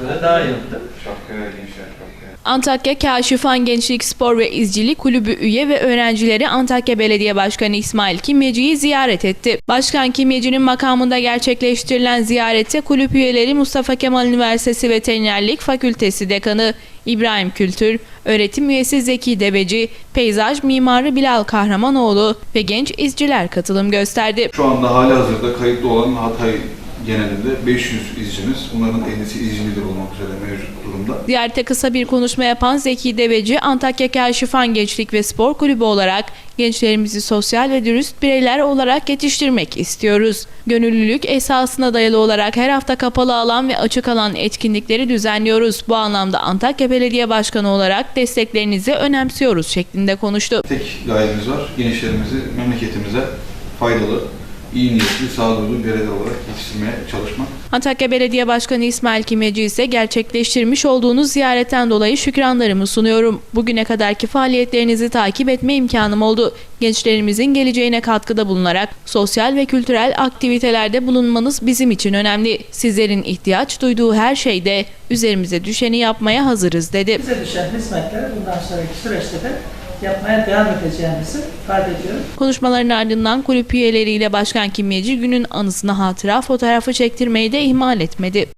Böyle daha iyi oldu. Gençler şapkaya. Antakya Kaşifan Gençlik Spor ve İzcilik Kulübü üye ve öğrencileri Antakya Belediye Başkanı İsmail Kimyeci'yi ziyaret etti. Başkan Kimyeci'nin makamında gerçekleştirilen ziyarette kulüp üyeleri Mustafa Kemal Üniversitesi Veterinerlik Fakültesi Dekanı İbrahim Kültür, öğretim üyesi Zeki Deveci, peyzaj mimarı Bilal Kahramanoğlu ve genç izciler katılım gösterdi. Şu anda hali hazırda kayıtlı olan Hatay genelinde 500 izcimiz, bunların 50'si izci lider olmak üzere mevcut durumda. Ziyarette kısa bir konuşma yapan Zeki Deveci, Antakya Kaşifan Gençlik ve Spor Kulübü olarak gençlerimizi sosyal ve dürüst bireyler olarak yetiştirmek istiyoruz. Gönüllülük esasına dayalı olarak her hafta kapalı alan ve açık alan etkinlikleri düzenliyoruz. Bu anlamda Antakya Belediye Başkanı olarak desteklerinizi önemsiyoruz şeklinde konuştu. Tek gayemiz var, gençlerimizi memleketimize faydalı, iyi niyetli, sağduyulu bireyler olarak yetiştirmeye çalışmak. Antakya Belediye Başkanı İsmail Kimeci ise gerçekleştirmiş olduğunuz ziyaretten dolayı şükranlarımı sunuyorum. Bugüne kadarki faaliyetlerinizi takip etme imkanım oldu. Gençlerimizin geleceğine katkıda bulunarak sosyal ve kültürel aktivitelerde bulunmanız bizim için önemli. Sizlerin ihtiyaç duyduğu her şeyde üzerimize düşeni yapmaya hazırız dedi. Bize düşen hizmetleri bundan sonraki süreçte de yapmaya devam edeceğimizi ifade. Konuşmaların ardından kulüp üyeleriyle Başkan Kimyeci günün anısına hatıra fotoğrafı çektirmeyi de ihmal etmedi.